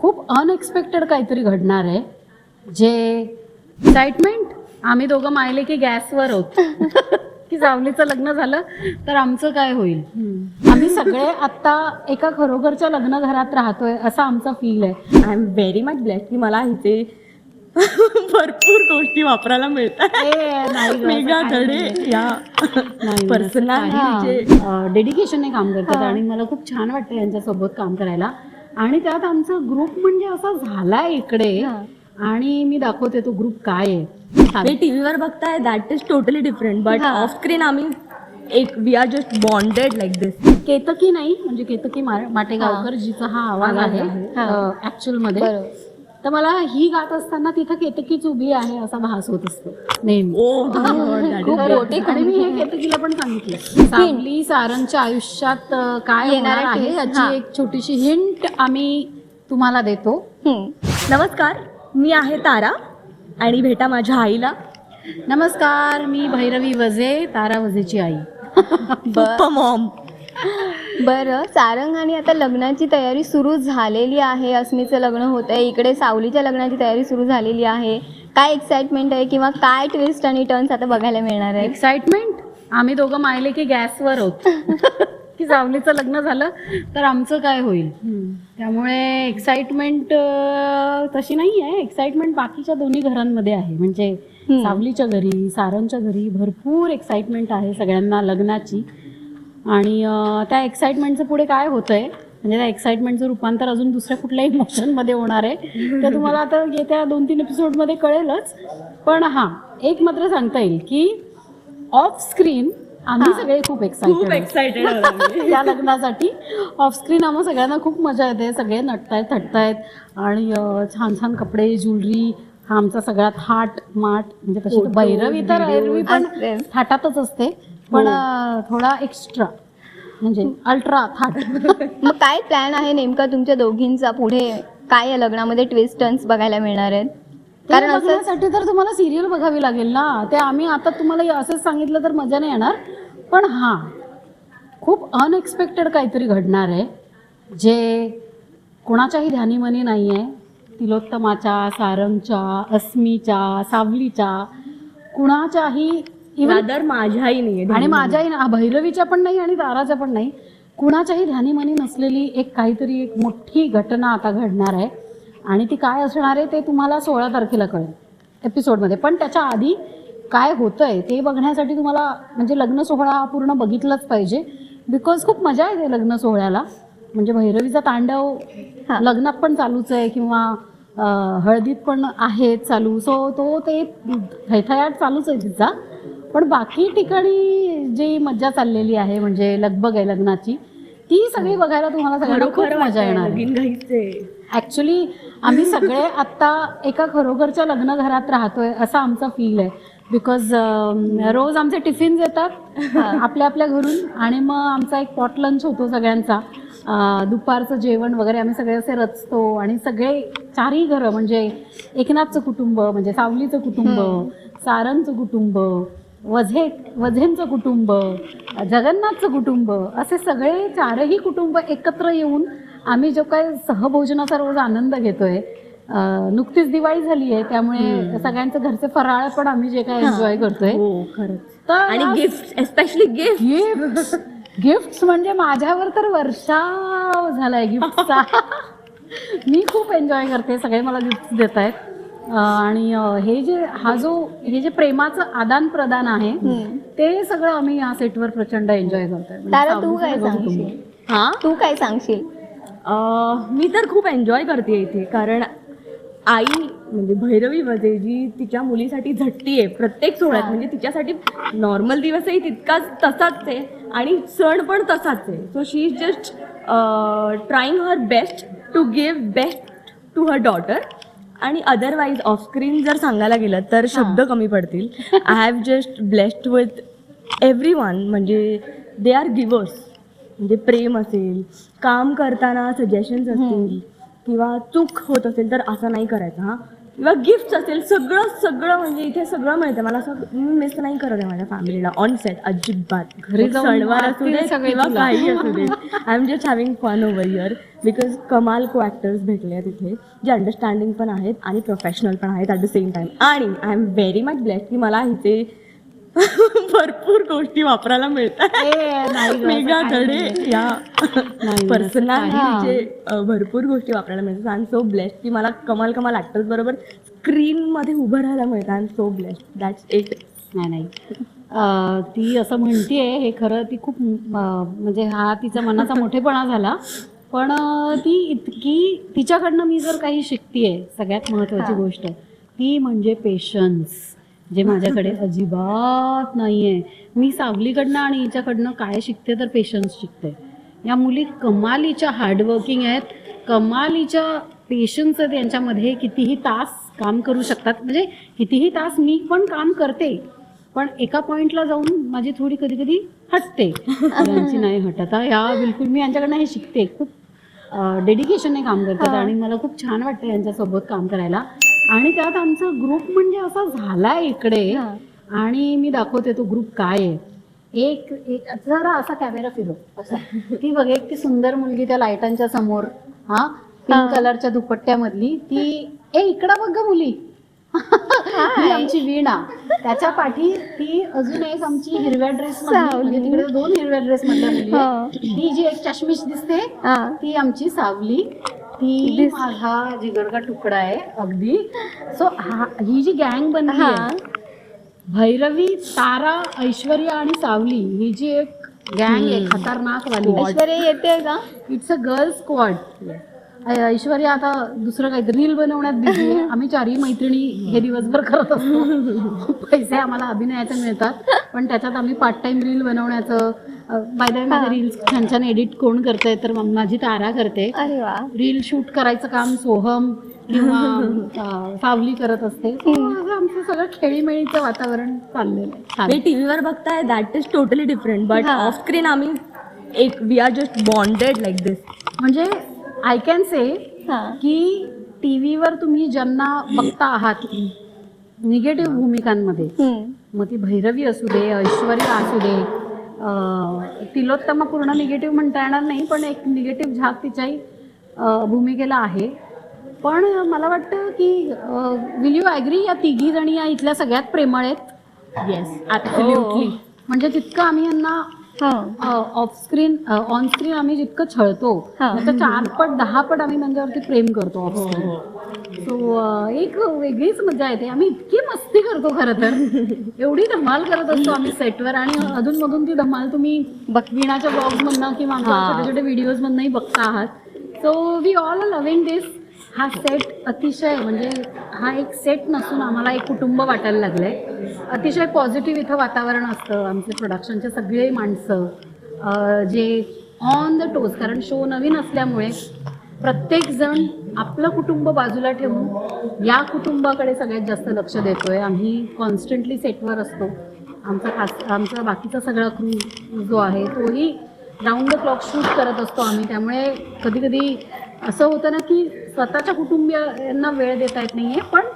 खूप अनएक्सपेक्टेड काहीतरी घडणार आहे. जे एक्साइटमेंट आम्ही दोघं मायले की गॅसवर होत की जावलीचं लग्न झालं तर आमचं काय होईल? आम्ही सगळे आता एका खरोखरच्या लग्न घरात राहतोय असा आमचा फील आहे. I am very much blessed की मला इथे भरपूर गोष्टी वापरायला मिळतात. मेगा धडे. या पर्सनल डेडिकेशनने काम करतात आणि मला खूप छान वाटतं यांच्यासोबत काम करायला. आणि त्यात आमचा ग्रुप म्हणजे असा झालाय इकडे. आणि मी दाखवते तो ग्रुप काय आहे. टीव्हीवर बघताय that is totally different but off screen आम्ही एक we are just bonded like this Ketaki नाही म्हणजे केतकी माटेगावकर जिचा हा आवाज आहे ऍक्च्युअलमध्ये. तर मला ही गात असताना तिथं केतकीच उभी आहे असा भास होत असतो. नेहमी. आणि मी हे केतकीला पण सांगितलं. सावली सारंगच्या आयुष्यात काय होणार आहे याची एक छोटीशी हिंट आम्ही तुम्हाला देतो. नमस्कार मी आहे तारा आणि भेटा माझ्या आईला. नमस्कार मी भैरवी वजे तारा वजेची आई. मॉम बरं सारंग आणि आता लग्नाची तयारी सुरू झालेली आहे. अस्मीचं लग्न होत आहे इकडे सावलीच्या लग्नाची तयारी सुरू झालेली आहे. काय एक्साइटमेंट आहे किंवा काय ट्विस्ट आणि टर्न्स आता बघायला मिळणार आहे? एक्साइटमेंट आम्ही दोघं मायले की गॅसवर होत की जावलीचं लग्न झालं तर आमचं काय होईल? त्यामुळे एक्साइटमेंट तशी नाही आहे. एक्साइटमेंट बाकीच्या दोन्ही घरांमध्ये आहे. म्हणजे सावलीच्या घरी सारंगच्या घरी भरपूर एक्साइटमेंट आहे सगळ्यांना लग्नाची. आणि त्या एक्साइटमेंटचं पुढे काय होतंय? म्हणजे त्या एक्साइटमेंटचं रूपांतर अजून दुसऱ्या कुठल्या इमोशनमध्ये होणार आहे. ते तुम्हाला आता येत्या दोन तीन एपिसोडमध्ये कळेलच. पण हां एक मात्र सांगता येईल की ऑफ स्क्रीन आम्ही सगळे खूप एक्साइटेड एक्साइटेड या लग्नासाठी. ऑफ स्क्रीन आम्हाला सगळ्यांना खूप मजा येते. सगळे नटतायत थटतायत. आणि छान छान कपडे ज्वेलरी हा आमचा सगळा थाट माट म्हणजे तशी तर भैरवी तर. एरवी पण. थाटातच असते. पण अं, थोडा एक्स्ट्रा म्हणजे अल्ट्रा थाट मग काय प्लॅन आहे नेमका तुमच्या दोघींचा? पुढे काय या लग्नामध्ये ट्विस्ट टर्न्स बघायला मिळणार आहेत? कारण बघण्यासाठी तर तुम्हाला सिरियल बघावी लागेल ना. ते आम्ही आता तुम्हाला असंच सांगितलं तर मजा नाही येणार. पण हां खूप अनएक्सपेक्टेड काहीतरी घडणार आहे. जे कोणाच्याही ध्यानीमनी नाही आहे तिलोत्तमाच्या सारंगच्या अस्मीच्या सावलीच्या कुणाच्याही रादर माझ्याही नाही आणि माझ्याही ना भैरवीच्या पण नाही आणि ताराच्या पण नाही. कुणाच्याही ध्यानीमनी नसलेली एक काहीतरी एक मोठी घटना आता घडणार आहे. आणि ती काय असणार आहे ते तुम्हाला सोळा तारखेला कळेल एपिसोडमध्ये. पण त्याच्या आधी काय होतंय ते बघण्यासाठी तुम्हाला म्हणजे लग्न सोहळा हा पूर्ण बघितलाच पाहिजे. बिकॉज खूप मजा येते लग्न सोहळ्याला. म्हणजे भैरवीचा तांडव लग्नात पण चालूच आहे किंवा हळदीत पण आहे चालू. सो तो ते थैथयाट चालूच आहे तिचा. पण बाकी ठिकाणी जी मज्जा चाललेली आहे म्हणजे लगबग आहे लग्नाची ती सगळी बघायला तुम्हाला सगळ्यांना खूप मजा येणार ऍक्च्युली आम्ही सगळे आत्ता एका खरोखरच्या लग्न घरात राहतोय असा आमचा फील आहे. बिकॉज रोज आमचे टिफिन्स येतात आपल्या आपल्या घरून आणि मग आमचा एक पॉट लंच होतो सगळ्यांचा. दुपारचं जेवण वगैरे आम्ही सगळे असे रचतो आणि सगळे चारही घरं म्हणजे एकनाथचं कुटुंब म्हणजे सावलीचं कुटुंब सारंगचं कुटुंब वझे वझेंचं कुटुंब जगन्नाथचं कुटुंब असे सगळे चारही कुटुंब एकत्र येऊन आम्ही जो काय सहभोजनाचा रोज आनंद घेतोय. नुकतीच दिवाळी झाली आहे त्यामुळे सगळ्यांचं घरचे फराळ पण आम्ही जे काय एन्जॉय करतोय. हो खरंच. तर आणि gift especially gift gift gift म्हणजे माझ्यावर तर वर्षाव झालाय गिफ्टचा मी खूप एन्जॉय करते सगळे मला गिफ्ट देत आहेत आणि हे जे हा जो हे जे प्रेमाचं आदान प्रदान आहे ते सगळं आम्ही या सेटवर प्रचंड एन्जॉय करतोय. म्हणजे तारा तू काय. सांगशील? हा? तू काय सांगशील? मी तर खूप एन्जॉय करते इथे कारण आई म्हणजे भैरवी वजे जी तिच्या मुलीसाठी झटती आहे प्रत्येक सोहळ्यात. म्हणजे तिच्यासाठी नॉर्मल दिवसही तितकाच तसाच आहे आणि सण पण तसाच आहे. So she is just trying her best to give best to her daughter आणि अदरवाईज ऑफस्क्रीन जर सांगायला गेलं तर शब्द कमी पडतील. I have just blessed with everyone म्हणजे दे आर गिवर्स म्हणजे प्रेम असेल काम करताना सजेशन्स असतील किंवा चूक होत असेल तर असं नाही करायचं हां. किंवा गिफ्ट असेल सगळं सगळं म्हणजे इथे सगळं मिळतं. मला असं मी मिस नाही करत आहे माझ्या फॅमिलीला ऑन सेट अजिबात. घरी सणवार असू दे किंवा. काही असू दे. I am just having fun over year because कमाल को ॲक्टर्स भेटले आहेत इथे जे अंडरस्टँडिंग पण आहेत आणि प्रोफेशनल पण आहेत ॲट द सेम टाइम आणि I am very much blessed की मला इथे भरपूर गोष्टी वापरायला मिळतात. मेगा धडे या अ, भरपूर गोष्टी वापरायला मिळतात. आय एम सो ब्लेस्ड की मला कमाल कमाल ॲक्टर्स बरोबर स्क्रीनमध्ये उभं राहायला मिळतं. I am so blessed that's it नाही. नाही ती असं म्हणतीये हे खरं ती खूप म्हणजे हा तिचा मनाचा मोठेपणा झाला. पण ती इतकी तिच्याकडनं मी जर काही शिकतीये सगळ्यात महत्वाची गोष्ट ती म्हणजे पेशन्स जे माझ्याकडे अजिबात नाहीये. मी सावलीकडनं आणि हिच्याकडनं काय शिकते तर पेशन्स शिकते. या मुली कमालीच्या हार्डवर्किंग आहेत. कमालीच्या पेशन्स आहेत यांच्यामध्ये कितीही तास काम करू शकतात. म्हणजे कितीही तास मी पण काम करते. पण एका पॉइंटला जाऊन माझी थोडी कधी कधी हटते. यांची नाही हटत. या बिलकुल मी यांच्याकडनं हे शिकते. खूप डेडिकेशनने काम करतात आणि मला खूप छान वाटतं यांच्यासोबत काम करायला. आणि त्यात आमचा ग्रुप म्हणजे असा झालाय इकडे. आणि मी दाखवते तो ग्रुप काय आहे. एक एक जरा असा कॅमेरा फिरव. असा. ती बघ एक ती सुंदर मुलगी त्या लाईटांच्या समोर हा पिंक कलरच्या दुपट्ट्यामधली. ती ए इकडं बघ ग मुली. ही आमची वीणा. त्याच्या पाठी ती अजून एक आमची हिरव्या ड्रेस म्हणजे तिकडे दोन हिरव्या ड्रेस मधल्या मुली. ती जी एक चष्मिश दिसते. ती आमची सावली. ती माझा जिगरगा तुकडा आहे अगदी. सो हा ही जी गँग बनली हा. आहे भैरवी तारा ऐश्वर्या आणि सावली ही जी एक गँग आहे खतरनाक वाली ऐश्वर्या येते का? It's a girl squad Aishwarya आता दुसरं काही रील बनवण्यात बिझी आहे. आम्ही चारही मैत्रिणी हे दिवसभर करत असतो. पैसे आम्हाला अभिनयाचे मिळतात. पण त्याच्यात आम्ही पार्ट टाइम रील बनवण्याचं बाय द माझे रील्स छान छान एडिट कोण करते तर माझी तारा करते. रील शूट करायचं काम सोहम किंवा सावली करत असते. आमचं सगळं खेळीमेळीचं वातावरण चाललेलं आहे. टीव्हीवर बघताय that is totally different but. Off screen आम्ही एक we are just bonded like this म्हणजे आय कॅन से हा. की टी व्हीवर तुम्ही ज्यांना बघता आहात निगेटिव्ह भूमिकांमध्ये. मग ती भैरवी असू दे ऐश्वर्या असू दे तिलोत्तमा पूर्ण निगेटिव्ह म्हणता येणार नाही पण एक निगेटिव्ह झाक तिच्याही भूमिकेला आहे. पण मला वाटतं की विल यू ॲग्री या तिघी जणी या इथल्या सगळ्यात प्रेमळ आहेत? येस ॲब्सोल्युटली म्हणजे जितकं आम्ही यांना हा. ऑफ स्क्रीन ऑन स्क्रीन आम्ही जितकं छळतो हा. त्याच्या चार पट दहा पट आम्ही त्यांच्यावरती प्रेम करतो ऑफ स्क्रीन सो एक वेगळीच मजा येते. आम्ही इतकी मस्ती करतो खरं तर. एवढी धमाल करत असतो आम्ही सेटवर आणि अधून मधून ती धमाल तुम्ही विणाच्या ब्लॉग्स मधनं किंवा हा. छोट्या छोट्या व्हिडिओज मधनंही बघता आहात. So we all are loving this हा सेट अतिशय म्हणजे हा एक सेट नसून आम्हाला एक कुटुंब वाटायला लागलं आहे अतिशय पॉझिटिव्ह इथं वातावरण असतं. आमचे प्रोडक्शनचे सगळे माणसं जे ऑन द टोज कारण शो नवीन असल्यामुळे प्रत्येक जण आपलं कुटुंब बाजूला ठेवून या कुटुंबाकडे सगळ्यात जास्त लक्ष देतो आहे आम्ही कॉन्स्टंटली सेटवर असतो. आमचा खास आमचा बाकीचा सगळा क्रू जो आहे तोही राऊंड द क्लॉक शूट करत असतो आम्ही. त्यामुळे कधी कधी असं होतं ना की स्वतःच्या कुटुंबियांना वेळ देता येत नाहीये पण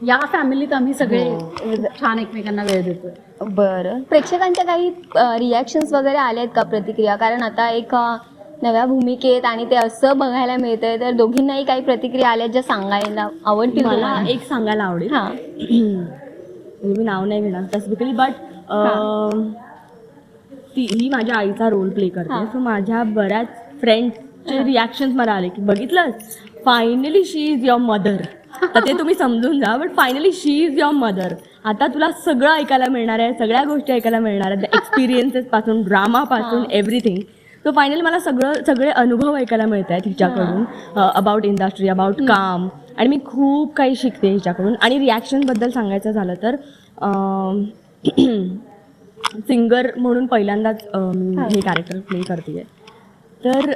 या फॅमिलीत आम्ही सगळे खूप छान एकमेकांना वेळ देतोय. बरं. प्रेक्षकांच्या काही रिॲक्शन्स वगैरे आले आहेत का प्रतिक्रिया? कारण आता एक नव्या भूमिकेत आणि ते असं बघायला मिळतंय तर दोघींनाही काही प्रतिक्रिया आल्या ज्या सांगायला आवडतील मला? एक सांगायला आवडेल. हा. मी नाव नाही घेणार स्पेसिफिकली बट ती ही माझ्या आईचा रोल प्ले करते. हा. सो माझ्या बऱ्याच फ्रेंड्सचे रिॲक्शन्स मला आले की बघितलंस? Finally she is your mother तर ते तुम्ही समजून जा but finally she is your mother आता तुला सगळं ऐकायला मिळणार आहे सगळ्या गोष्टी ऐकायला मिळणार आहेत एक्सपिरियन्सेस पासून ड्रामापासून एव्हरीथिंग सो फायनली मला सगळं सगळे अनुभव ऐकायला मिळत आहेत हिच्याकडून अबाउट इंडस्ट्री अबाउट काम. आणि मी खूप काही शिकते हिच्याकडून. आणि रिॲक्शनबद्दल सांगायचं झालं तर सिंगर म्हणून पहिल्यांदाच मी हे. कॅरेक्टर प्ले करते तर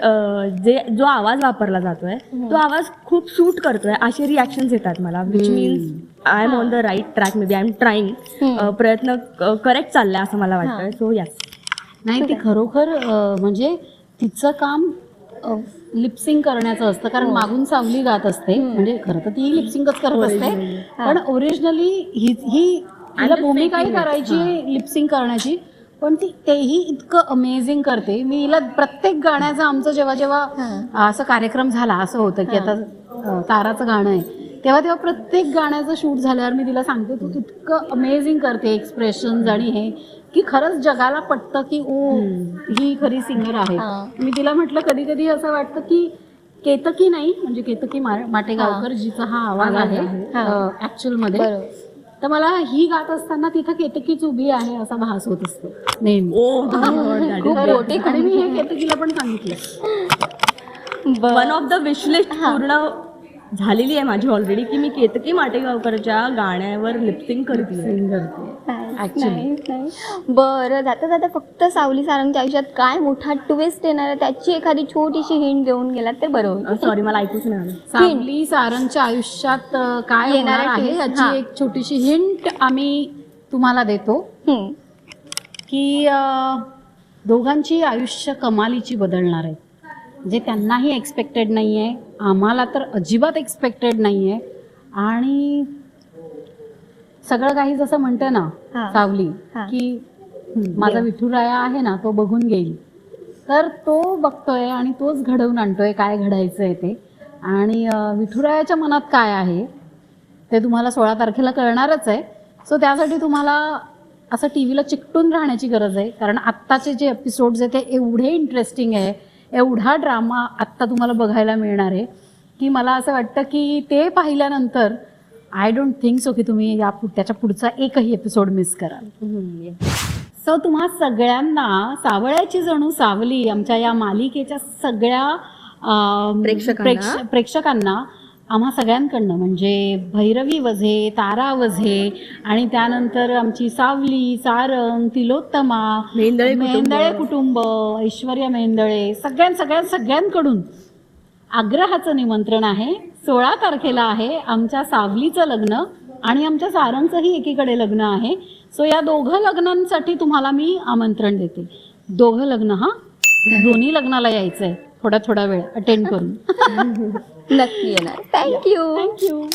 जे जो आवाज वापरला जातोय तो आवाज खूप सूट करतोय असे रिॲक्शन्स येतात मला which means I am on the right track maybe I am trying प्रयत्न करेक्ट चाललाय असं मला वाटतंय सो यस नाही ती खरोखर म्हणजे तिचं काम लिपसिंग करण्याचं असतं कारण मागून सावली गात असते म्हणजे खरं तर ती लिपसिंगच करत असते पण ओरिजिनली ही ही भूमिकाही करायची लिपसिंग करण्याची पण ती तेही इतकं अमेझिंग करते. मी हिला प्रत्येक गाण्याचं आमचं जेव्हा जेव्हा असं कार्यक्रम झाला असं होतं की आता ताराचं गाणं आहे. तेव्हा तेव्हा प्रत्येक गाण्याचं शूट झाल्यावर मी तिला सांगते तू इतकं अमेझिंग करते एक्सप्रेशन आणि हे की खरंच जगाला पटतं की ओ ही खरी सिंगर आहे. मी तिला म्हटलं कधी कधी असं वाटतं की केतकी नाही म्हणजे केतकी माटेगावकर जिचा हा आवाज आहे ऍक्च्युअलमध्ये. तर मला ही गात असताना तिथं केतकीच उभी आहे असा भास होत असतो नेहमी. आणि मी हे केतकीला पण सांगितलं वन ऑफ द विशलिस्ट पूर्ण झालेली आहे माझी ऑलरेडी की मी केतकी माटेगावकरच्या गाण्यावर लिपसिंग करते Actually. बरं जाता जाता फक्त सावली सारंगच्या आयुष्यात काय मोठा ट्विस्ट येणार आहे त्याची एखादी छोटीशी हिंट देऊन गेलात तर बरं होईल सॉरी मला ऐकूच नाही आलं. सावली सारंगच्या आयुष्यात अं, काय होणार आहे twist, हा. याची एक छोटीशी हिंट आम्ही तुम्हाला देतो. हम्म. की अं, दोघांची आयुष्य कमालीची बदलणार आहे. जे त्यांनाही एक्सपेक्टेड नाही आहे आम्हाला तर अजिबात एक्सपेक्टेड नाही आहे आणि सगळं काही जसं म्हणतं ना हा. सावली हा. की माझा विठुराया आहे ना तो बघून घेईल. तर तो बघतोय आणि तोच घडवून आणतोय काय घडायचं आहे ते. आणि अं, विठुरायाच्या मनात काय आहे ते तुम्हाला सोळा तारखेला कळणारच आहे. सो त्यासाठी तुम्हाला असं टी व्हीला चिकटून राहण्याची गरज आहे. कारण आत्ताचे जे एपिसोड्स आहेत ते एवढे इंटरेस्टिंग आहे. एवढा ड्रामा आत्ता तुम्हाला बघायला मिळणार आहे की मला असं वाटतं की ते पाहिल्यानंतर आय डोंट थिंक सो की तुम्ही या त्याच्या पुढचा एकही एपिसोड मिस कराल सो तुम्हा सगळ्यांना सावळ्याची जणू सावली आमच्या या मालिकेच्या सगळ्या प्रेक्षकांना. प्रेक्ष- प्रेक्षकांना आम्हा सगळ्यांकडनं म्हणजे भैरवी वझे तारा वझे आणि त्यानंतर आमची सावली सारंग तिलोत्तमा मेंदळे कुटुंब. मेंदळे कुटुंब ऐश्वर्या मेंदळे सगळ्यां सगळ्या सगळ्यांकडून आग्रहाचं निमंत्रण आहे. सोळा तारखेला आहे आमच्या सावलीचं लग्न आणि आमच्या सारंगचंही एकीकडे लग्न आहे. सो या दोघं लग्नांसाठी तुम्हाला मी आमंत्रण देते. दोघं लग्न हा? दोन्ही लग्नाला यायचंय थोडा थोडा वेळ अटेंड करून. नक्की येणार. Thank you thank you